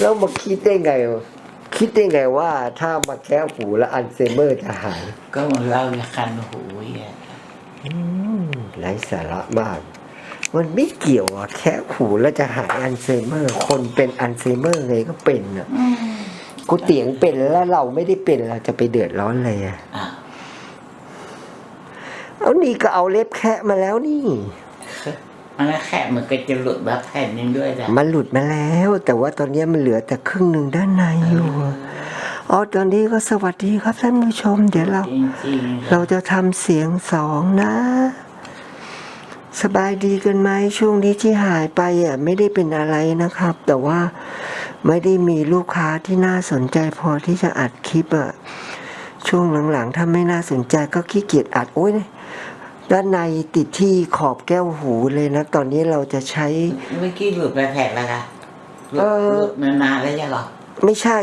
แล้วมาคิดได้ไงวะคิดได้ไงว่าถ้ามาแค่หูแล้วอัลไซเมอร์จะหายก็เหมือนเราจะคันหูอะอืมไร้สาระมาก มันไม่เกี่ยวอะแค่หูแล้วจะหายอัลไซเมอร์ คนเป็นอัลไซเมอร์ไงก็เป็นอะกูเตียงเป็นแล้วเราไม่ได้เป็นเราจะไปเดือดร้อนเลยอะอะเอานี่ก็เอาเล็บแคะมาแล้วนี่ มันก็แค่มันก็จะหลุดแบบแผ่นหนึงด้วยจ้ะมันหลุดมาแล้ว แต่ว่าตอนนี้มันเหลือแต่ครึ่งหนึ่งด้านในอยู่อะอ๋อตอนนี้ก็สวัสดีครับท่านผู้ชม เดี๋ยวเราจริงๆเราจะทำเสียงสองนะ สบายดีกันไหมช่วงนี้ที่หายไปอะไม่ได้เป็นอะไรนะครับ แต่ว่าไม่ได้มีลูกค้าที่น่าสนใจพอที่จะอัดคลิปอะช่วงหลังๆถ้าไม่น่าสนใจก็ขี้เกียจอัดโอ้ย ด้านในติดที่ขอบแก้วหูเลยนะ ตอนนี้เราจะใช้ เมื่อกี้หลุดไปแผ่นแล้วค่ะหลุดเออหลุดนานๆแล้วใช่หรอไม่ใช่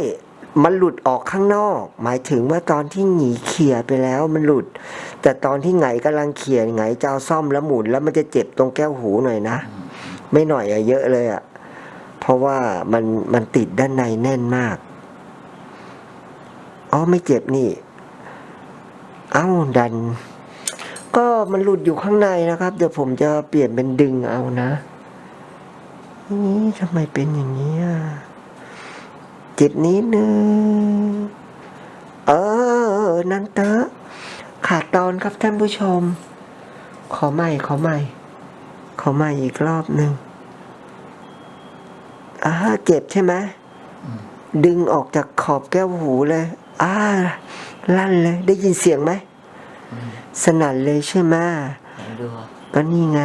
มันหลุดออกข้างนอก หมายถึงว่าตอนที่หนีเขี่ยไปแล้วมันหลุด แต่ตอนที่ไงกำลังเขี่ยไงจะเอาซ่อมแล้วหมุนแล้วมันจะเจ็บตรงแก้วหูหน่อยนะ ไม่หน่อยอะเยอะเลยอะเพราะว่ามันมันติดด้านในแน่นมาก อ๋อไม่เจ็บนี่ เอ้าดัน ก็มันหลุดอยู่ข้างในนะครับ เดี๋ยวผมจะเปลี่ยนเป็นดึงเอานะนี่ทำไมเป็นอย่างนี้อะเจ็บนิดนึงเออ นั่นเตอะขาดตอนครับท่านผู้ชม ขอใหม่ ขอใหม่ ขอใหม่อีกรอบหนึ่งอ่าเจ็บใช่ไหมดึงออกจากขอบแก้วหูเลยอ่าลั่นเลย ได้ยินเสียงไหม สนั่นเลยใช่ไหมเห็นดูก็นี่ไง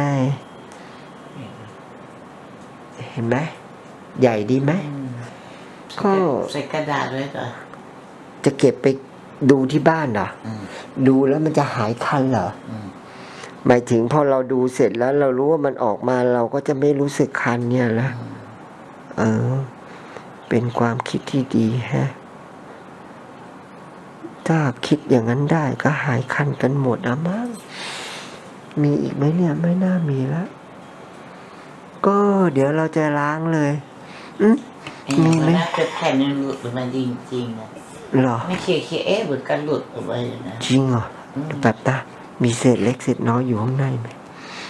เห็นไหมใหญ่ดีไหมอืมก็ใส่กระดาษไว้ก่อนจะเก็บไปดูที่บ้านเหรออืมดูแล้วมันจะหายคันเหรออืมหมายถึงพอเราดูเสร็จแล้ว เรารู้ว่ามันออกมาเราก็จะไม่รู้สึกคันเนี่ยละเออ เป็นความคิดที่ดีแฮะ ถ้าคิดอย่างนั้นได้ก็หายคันกันหมดอะมั้งมีอีกไหมเนี่ยไม่น่ามีแล้วก็เดี๋ยวเราจะล้างเลยอืมไอ้มีไหมมันน่าจะแผ่นหนึงหลุดออกมาจริงๆนะเหรอ ไม่เคียเคียเอ๊ะเหมือนกันหลุดออกมาอย่างนะ จริงเหรออืม แบบนะมีเศษเล็กเศษน้อยอยู่ข้างในไหม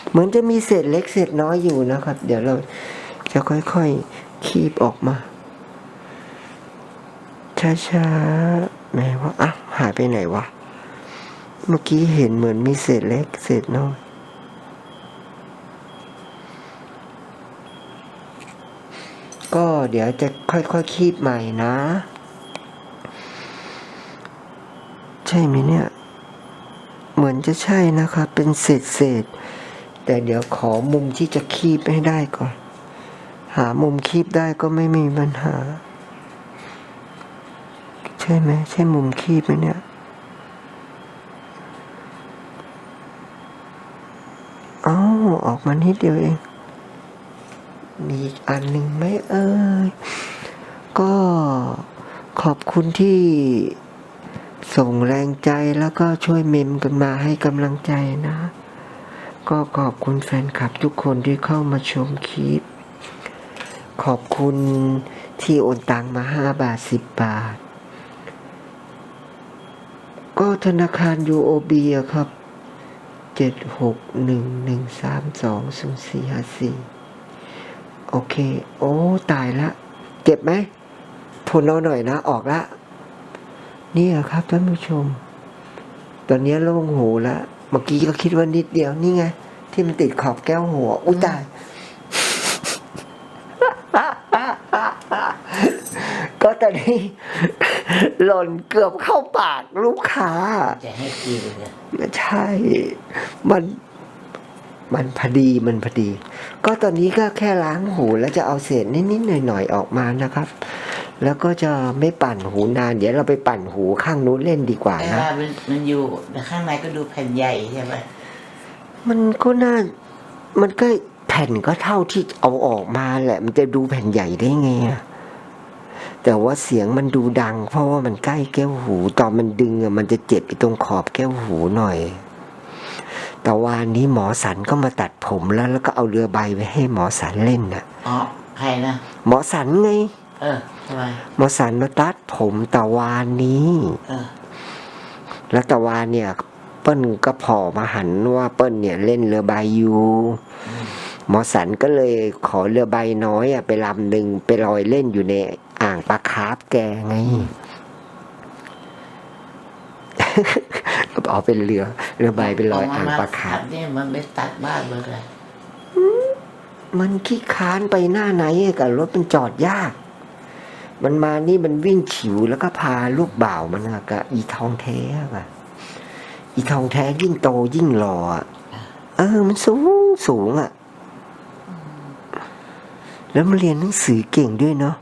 เหมือนจะมีเศษเล็กเศษน้อยอยู่นะครับ เดี๋ยวเราจะค่อยๆคีบออกมาช้าๆแหมว่าอะ หายไปไหนวะ เมื่อกี้เห็นเหมือนมีเศษเล็กเศษน้อยก็เดี๋ยวจะค่อยๆคคีบใหม่นะ ใช่ไหมเนี่ย เหมือนจะใช่นะครับเป็นเศษเศษแต่เดี๋ยวขอมุมที่จะคีบให้ได้ก่อน หามุมคีบได้ก็ไม่มีปัญหา ช่ไหมใช่มุมคีบไหมเนี่ยอ๋อออกมานิดเดียวเอง มีอีกอันหนึ่งไหมเอ่ย ก็ขอบคุณที่ส่งแรงใจแล้วก็ช่วยเมมกันมาให้กำลังใจนะ ก็ขอบคุณแฟนคลับทุกคนที่เข้ามาชมคลิป ขอบคุณที่โอนตังมาห้าบาทสิบบาท ก็ธนาคาร UOB อะครับเจ็ดหกหนึ่งหนึ่งสามสองสี่สี่โอเค โอ้ ตายละ เจ็บไหมทนเอาหน่อยนะ ออกละนี่แหละครับท่านผู้ชม ตอนนี้โล่งหูแล้วเมื่อกี้ก็คิดว่านิดเดียวนี่ไง ที่มันติดขอบแก้วหัว อุ้ยตาย ตอนนี้หล่นเกือบเข้าปากลูกค้าจะให้กินเลยไม่ใช่ มันมันพอดีมันพอดี ก็ตอนนี้ก็แค่ล้างหูแล้วจะเอาเศษนิดๆหน่อยๆออกมานะครับ แล้วก็จะไม่ปั่นหูนาน เดี๋ยวเราไปปั่นหูข้างนู้นเล่นดีกว่าแต่นะว่ามันมันอยู่แต่ข้างในก็ดูแผ่นใหญ่ใช่ไหมมันก็น่ามันก็แผ่นก็เท่าที่เอาออกมาแหละ มันจะดูแผ่นใหญ่ได้ไงอะ แต่ว่าเสียงมันดูดัง เพราะว่ามันใกล้แก้วหู ตอนมันดึงอะมันจะเจ็บไปตรงขอบแก้วหูหน่อย แต่วานนี้หมอสันก็มาตัดผมแล้วแล้วก็เอาเรือใบไปให้หมอสันเล่นน่ะ อ๋อใครนะหมอสันไง เออทำไมหมอสันมาตัดผมตะวานนี้ เออ แล้วตะวานเนี่ย เปิ้ลก็พอมาหันว่าเปิ้ลเนี่ยเล่นเรือใบอยู่หมอสันก็เลยขอเรือใบน้อยอะไปลำหนึ่งไปลอยเล่นอยู่ใน อ่างปลาคาร์ฟแกไงก็เอาเป็นเรือเรือใบไปลอยอ่างปลาคาร์ฟเนี่ยมันไปตัดบ้านเลยเลยมันขี้ค้านไปหน้าไหนอะกับรถมันจอดยาก มันมานี่มันวิ่งฉิวแล้วก็พาลูกบ่าวมันอะกับอีทองแท้อะอีทองแท้ยิ่งโตยิ่งหล่ออะเออ มันสูงสูงอะแล้วมันเรียนหนังสือเก่งด้วยเนาะ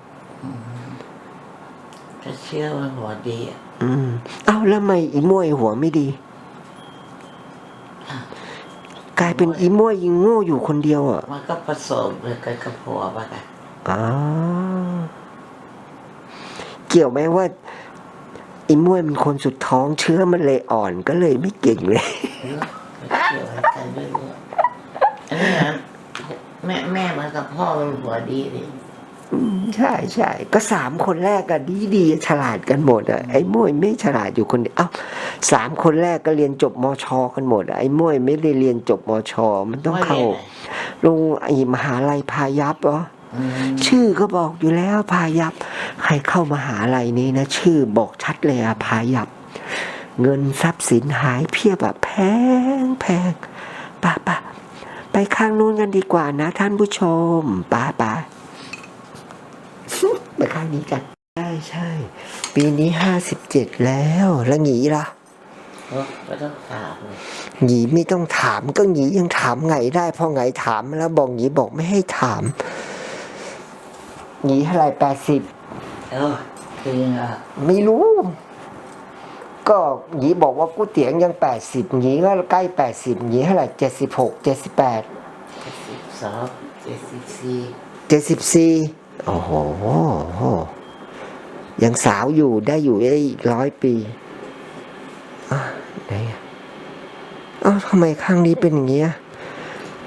ก็เชื่อว่าหัวดีอะอืม เอ้าแล้วทำไมอีมวยหัวไม่ดี กลายเป็นอีมวยยิงโง่อยู่คนเดียวอะมันก็ผสมเลยกับกับผัวปะกันอ๋อเกี่ยวไหมว่าอีมวยมันคนสุดท้องเชื้อมันเลยอ่อนก็เลยไม่เก่งเลยเออก็เกี่ยวให้กันด้วยด้วยอันนี้นะแม่แม่มันกับพ่อมันหัวดีดิอืม ใช่ใช่ก็สามคนแรกอะดีดีฉลาดกันหมดอะไอ้มวยไม่ฉลาดอยู่คนเดียวเอ้าสามคนแรกก็เรียนจบมชกันหมดอะไอ้มวยไม่ได้เรียนจบมชมันต้องเข้าว่ารียนไหนลงไอ้มหาลัยพายัพเหรออืมชื่อก็บอกอยู่แล้วพายัพใครเข้ามหาลัยนี้นะ ชื่อบอกชัดเลยอะพายัพเงินทรัพย์สินหายเพียบอะแพงแพงป่ะป่ะไปข้างนู้นกันดีกว่านะท่านผู้ชมป่ะป่ะ ไปข้างนี้กัน ใช่ใช่ปีนี้ห้าสิบเจ็ดแล้วแล้วหงีล่ะเออไม่ต้องถามเลยหงีไม่ต้องถามก็หงียังถามไงได้พอไงถามแล้วบอกหงีบอกไม่ให้ถามหงีเท่าไหรแปดสิบเออคืออะไม่รู้ ก็หยีบอกว่ากู้เตียงยังแปดสิบหยีก็ใกล้แปดสิบหยีเท่าไหร่เจ็ดสิบหกเจ็ดสิบแปดเจ็ดสิบสองเจ็ดสิบสี่เจ็ดสิบสี่ โอ้โหยังสาวอยู่ได้อยู่ได้อีกร้อยปีอะไหนอะเอ้าทำไมข้างนี้เป็นอย่างเงี้ย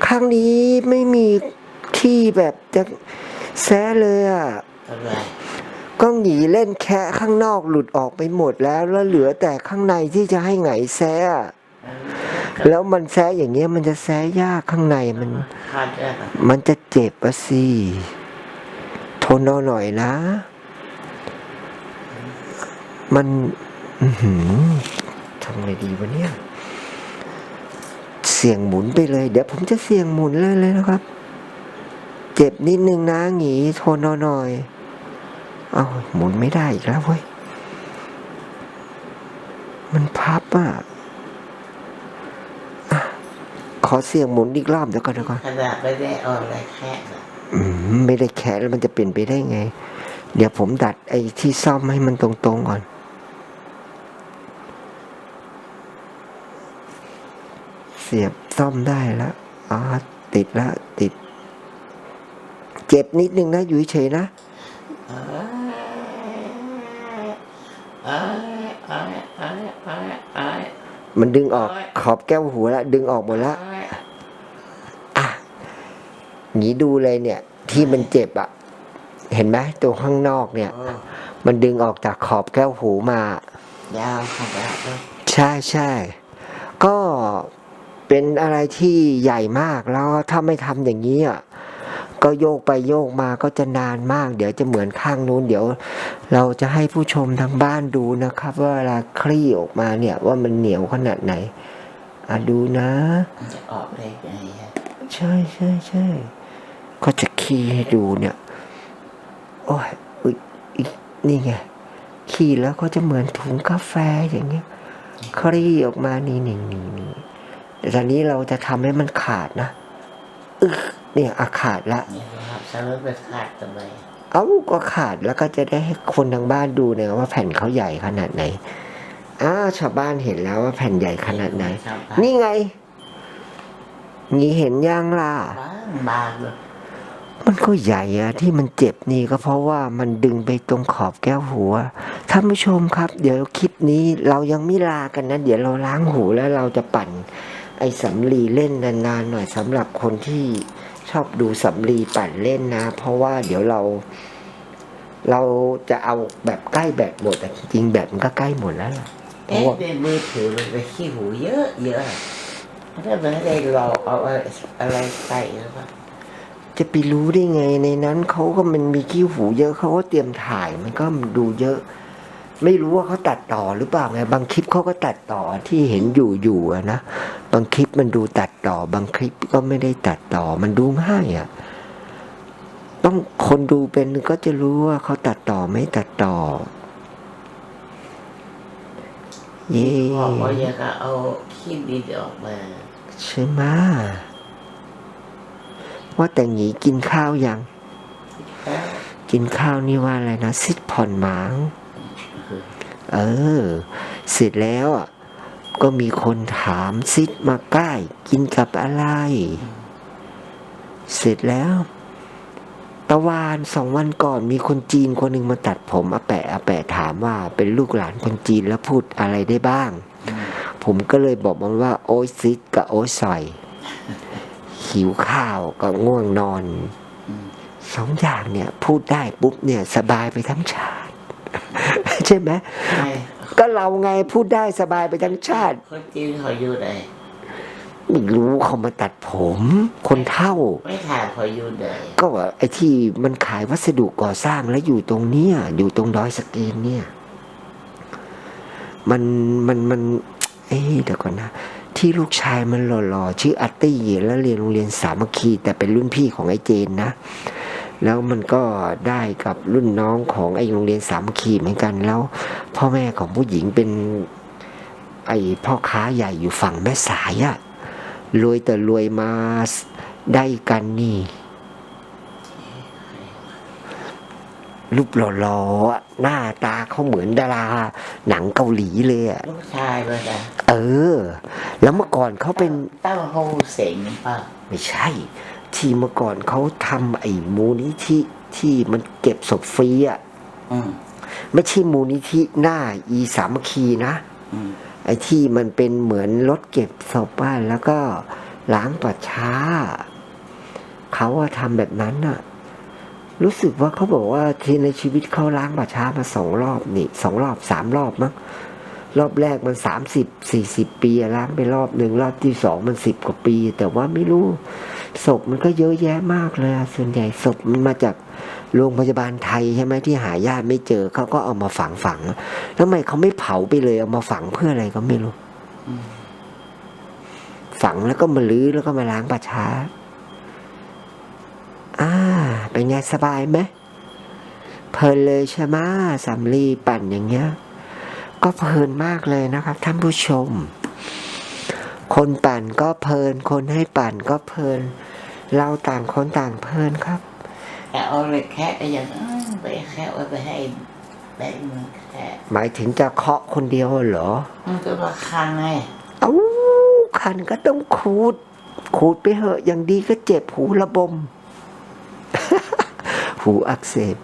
ข้างนี้ไม่มีที่แบบจะแซะเลยอะเท่าไหรก็หนีเล่นแค่ข้างนอกหลุดออกไปหมดแล้ว แล้วเหลือแต่ข้างในที่จะให้ไงแซะอะแล้วมันแซะอย่างเงี้ยมันจะแซะยากข้างในมันคาดได้ปะมันจะเจ็บอะสิท นเอาหน่อยนะ มันอือหือทำไงดีวะเนี่ย เสี่ยงหมุนไปเลย เดี๋ยวผมจะเสี่ยงหมุนเลยเลยนะครับ เจ็บนิดนึงนะหงีทนเอาหน่อย เอาหมุนไม่ได้อีกแล้วเว้ย มันพับอะขอเสี่ยงหมุนอีกรอบเดี๋ยวก่อนเดี๋ยวก่อนขนาดไม่ได้เอาอะไรแค่ ไม่ได้แขนแล้วมันจะเป็นไปได้ไง เดี๋ยวผมดัดไอ้ที่ซ่อมให้มันตรงๆก่อนเสียบซ่อมได้แล้วอ๋อติดแล้วติด เจ็บนิดนึงนะอยู่เฉยนะเอ้ยเอ้ยเอ้ยเอ้ยเอ้มันดึงออกขอบแก้วหูแล้วดึงออกหมดแล้วเอ้ยอะ งี้ดูเลยเนี่ย ที่มันเจ็บอะเห็นไหมตัวข้างนอกเนี่ยเออมันดึงออกจากขอบแก้วหูมายาวขนาดนั้นใช่ใช่ก็เป็นอะไรที่ใหญ่มากแล้วถ้าไม่ทำอย่างนี้อะก็โยกไปโยกมาก็จะนานมาก เดี๋ยวจะเหมือนข้างนู้น เดี๋ยว เราจะให้ผู้ชมทางบ้านดูนะครับ ว่าเวลาคลี่ออกมาเนี่ย ว่ามันเหนียวขนาดไหนอะดูนะมันจะออกได้ไงฮะใช่ใช่ใช่ก็จะ ขี้ให้ดูเนี่ย โอ้ยอุ๊ยอีกนี่ไง ขี้แล้วก็จะเหมือนถุงกาแฟอย่างเงี้ยคลี่ออกมานี่นี่นี่นี่แต่ตอนนี้เราจะทำให้มันขาดนะอึกเนี่ยอาขาดละนี่นะครับฉันไม่ไปขาดทำไมเอ้าก็ขาดแล้วก็จะได้ให้คนทางบ้านดูเนี่ยว่าแผ่นเขาใหญ่ขนาดไหนอ้าวชาวบ้านเห็นแล้วว่าแผ่นใหญ่ขนาดไหนชาวบ้นี่ไง นี่เห็นยังล่ะ บางบางเลย มันก็ใหญ่อะที่มันเจ็บนี่ก็เพราะว่ามันดึงไปตรงขอบแก้วหัวท่านผู้ชมครับ เดี๋ยวคลิปนี้เรายังไม่ลากันนะ เดี๋ยวเราล้างหูแล้วเราจะปั่น ไอ้สำลีเล่นนานๆหน่อยสำหรับคนที่ชอบดูสำลีปั่นเล่นนะ เพราะว่าเดี๋ยวเรา เราจะเอาแบบใกล้แบตหมดแต่จริงแบตมันก็ใกล้หมดแล้วล่ะเพเอ๊ะราะว่าในมือถือมันไปขี้หูเยอะเยอะถ้ามันไม่ได้เราเอาอะไรใส่หรือเปล่า จะไปรู้ได้ไงในนั้นเขาก็มันมีขี้หูเยอะเขาก็เตรียมถ่ายมันก็ดูเยอะ ไม่รู้ว่าเขาตัดต่อหรือเปล่าไงบางคลิปเขาก็ตัดต่อที่เห็นอยู่อยู่อะนะบางคลิปมันดูตัดต่อ บางคลิปก็ไม่ได้ตัดต่อมันดูง่ายอะต้องคนดูเป็นก็จะรู้ว่าเขาตัดต่อไม่ตัดต่อ เย่บอกว่าอยากจะเอาขี้ดินออกมา ใช่ไหมะ ว่าแต่หนีกินข้าวยัง กินข้าวนี่ว่าอะไรนะซิดผ่อนหมาง เออ เสร็จแล้วอะ ก็มีคนถามซิดมาใกล้กินกับอะไร เสร็จแล้วตะวานสองวันก่อนมีคนจีนคนหนึ่งมาตัดผมอาแปะอาแปะถามว่าเป็นลูกหลานคนจีนแล้วพูดอะไรได้บ้าง ผมก็เลยบอกมันว่า โอ้ยซิดกับโอ้ย หิวข้าวกับง่วงนอนสองอย่างเนี่ย พูดได้ปุ๊บเนี่ยสบายไปทั้งชาติ ใช่ไหมใช่ก็เราไงพูดได้สบายไปทั้งชาติคนจีนเขาอยู่ไหนไม่รู้เขามาตัดผม คนเท่า ไม่ถามเขาอยู่ไหนก็ว่าไอ้ที่มันขายวัสดุก่อสร้างแล้วอยู่ตรงเนี้ยอยู่ตรงดอยสะเกนเนี่ย มันมันมัน เอ๊ะเดี๋ยวก่อนนะ ที่ลูกชายมันหล่อๆชื่ออาร์ตี้แล้วเรียนโรงเรียนสามัคคีแต่เป็นรุ่นพี่ของไอ้เจนนะ แล้วมันก็ได้กับรุ่นน้องของไอ้โรงเรียนสามัคคีเหมือนกันแล้ว พ่อแม่ของผู้หญิงเป็น ไอ้พ่อค้าใหญ่อยู่ฝั่งแม่สายอะรวยแต่รวยมาได้กันนี่ รูปหล่อๆอะหน้าตาเขาเหมือนดารา หนังเกาหลีเลยอะลูกชายมันอะเออ แล้วเมื่อก่อนเขาเป็นตั้งโฮเสงป่ะไม่ใช่ ที่เมื่อก่อนเขาทำไอ้มูลนิธิที่มันเก็บศพฟรีอะอืมไม่ใช่มูลนิธิหน้าอีสามัคคีนะ อืมไอ้ที่มันเป็นเหมือนรถเก็บศพบ้านแล้วก็ล้างป่าช้า เขาว่าทำแบบนั้นน่ะ รู้สึกว่าเขาบอกว่าที่ในชีวิตเขาล้างป่าช้ามาสองรอบนี่สองรอบสามรอบมั้งรอบแรกมันสามสิบสี่สิบปีอะล้างไปรอบหนึ่งรอบที่สองมันสิบกว่าปี แต่ว่าไม่รู้ศพมันก็เยอะแยะมากเลยอะส่วนใหญ่ศพมันมาจากโรงพยาบาลไทยใช่ไหมที่หาญาติไม่เจอเขาก็เอามาฝังฝังๆแล้วทำไมเขาไม่เผาไปเลยเอามาฝังเพื่ออะไรก็ไม่รู้อืมฝังแล้วก็มาลื้อแล้วก็มาล้างป่าช้าอ่า เป็นไงสบายไหมเพลินเลยใช่ไหมสำลีปั่นอย่างเงี้ย ก็เพลินมากเลยนะครับ ท่านผู้ชม คนปั่นก็เพลิน คนให้ปั่นก็เพลิน เราต่างคนต่างเพลินครับแต่เอาเลยแค่ไปอย่างเอ้ยไปแค่เอาไปให้แบงค์มันแค่หมายถึงจะเคาะคนเดียวเหรอ มันก็มาคันไงเอ้าคันก็ต้องขูดขูดไปเหอะอย่างดีก็เจ็บหูระบม หูอักเสบ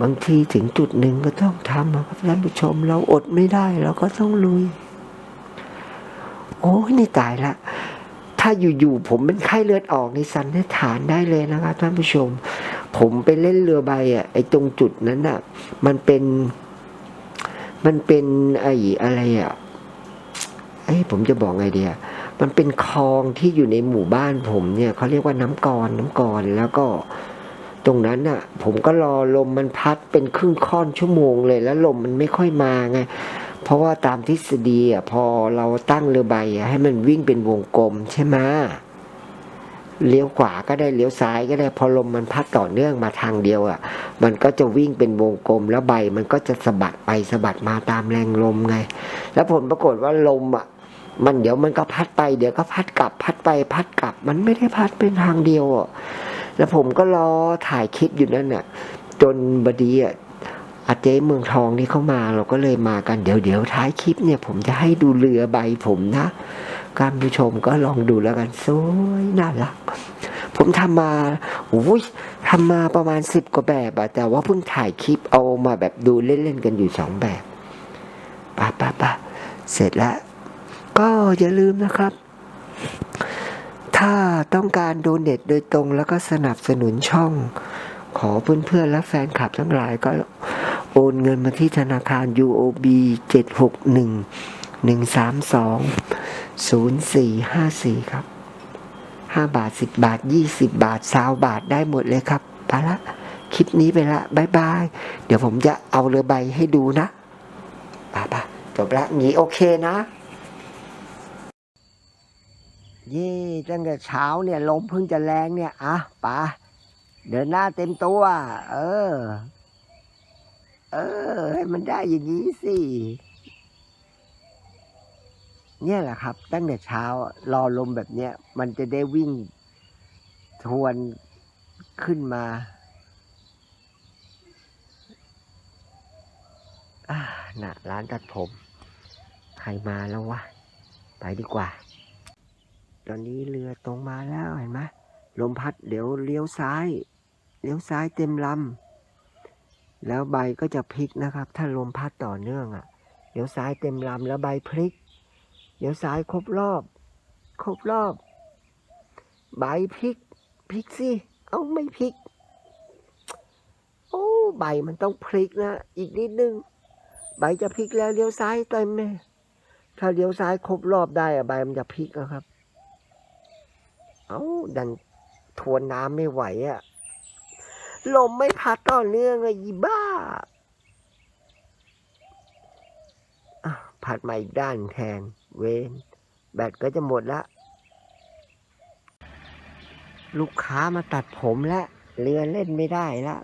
บางทีถึงจุดหนึ่งก็ต้องทำครับท่านผู้ชม เราอดไม่ได้เราก็ต้องลุย โอ้ยนี่ตายละ ถ้าอยู่ๆผมเป็นไข้เลือดออกในสันนิษฐานได้เลยนะครับท่านผู้ชม ผมไปเล่นเรือใบอะไอ้ตรงจุดนั้นอะ มันเป็น มันเป็นไอ้อะไรอะเอ้ผมจะบอกไงเดีย มันเป็นคลองที่อยู่ในหมู่บ้านผมเนี่ยเขาเรียกว่าน้ำกรน้ำกรแล้วก็ ตรงนั้นน่ะ ผมก็รอลมมันพัดเป็นครึ่งค่อนชั่วโมงเลย แล้วลมมันไม่ค่อยมาไงเพราะว่าตามทฤษฎีอะพอเราตั้งเรือใบอให้มันวิ่งเป็นวงกลมใช่ไหมเลี้ยวขวาก็ได้เลี้ยวซ้ายก็ได้พอลมมันพัดต่อเนื่องมาทางเดียวอะ มันก็จะวิ่งเป็นวงกลมแล้วใบมันก็จะสะบัดไปสะบัดมาตามแรงลมไง แล้วผลปรากฏว่าลมอะ มันเดี๋ยวมันก็พัดไปเดี๋ยวก็พัดกลับ พัดไปพัดกลับ มันไม่ได้พัดเป็นทางเดียวอะแล้วผมก็รอถ่ายคลิปอยู่นั่นน่ะ จนบดีอะอาเจ๊เมืองทองนี่เข้ามาเราก็เลยมากันเดี๋ยวเดี๋ยวท้ายคลิปเนี่ย ผมจะให้ดูเรือใบผมนะการผู้ชมก็ลองดูแล้วกันสวยน่ารัก ผมทำมาโอ้ยทำมาประมาณสิบกว่าแบบอะแต่ว่าเพิ่งถ่ายคลิปเอามาแบบดูเล่นๆกันอยู่สองแบบปะปะปะเสร็จแล้ว ก็อย่าลืมนะครับ ถ้าต้องการโดเน็ตโดยตรงแล้วก็สนับสนุนช่อง ขอเพื่อนๆและแฟนคลับทั้งหลายก็โอนเงินมาที่ธนาคาร UOB 761 132 0454 ครับ 5 บาท 10 บาท 20 บาท20บาทได้หมดเลยครับไปละคลิปนี้ไปละบายบาย เดี๋ยวผมจะเอาเรือใบให้ดูนะป่ะป่ะจบละงี้โอเคนะ ยี่ตั้งแต่เช้าเนี่ยลมเพิ่งจะแรงเนี่ยอะป่ะเดินหน้าเต็มตัว เออ เออ ให้มันได้อย่างนี้สิเนี่ยแหละครับ ตั้งแต่เช้ารอลมแบบเนี้ยมันจะได้วิ่งทวนขึ้นมาอ่าน่ะ ร้านตัดผม ใครมาแล้ววะ ไปดีกว่า ตอนนี้เรือตรงมาแล้วเห็นไหมลมพัดเดี๋ยวเลี้ยวซ้าย เลี้ยวซ้ายเต็มลำแล้วใบก็จะพลิกนะครับ ถ้าลมพัดต่อเนื่องอะ่ะเลี้ยวซ้ายเต็มลำแล้วใบพลิกเลี้ยวซ้ายครบรอบ ครบรอบ ใบพลิกพลิกสิเอ้าไม่พลิก โอ้ใบมันต้องพลิกนะอีกนิดนึงใบจะพลิกแล้วเลี้ยวซ้ายเต็มไหมถ้าเลี้ยวซ้ายครบรอบได้อะใบมันจะพลิกนะครับ เอ้าดันทวนน้ำไม่ไหวอะลมไม่พัดต่อเนื่องอะยีบ้าผัดมาอีกด้านแทน เวนแบตก็จะหมดละ ลูกค้ามาตัดผมแล้วเรือเล่นไม่ได้ละ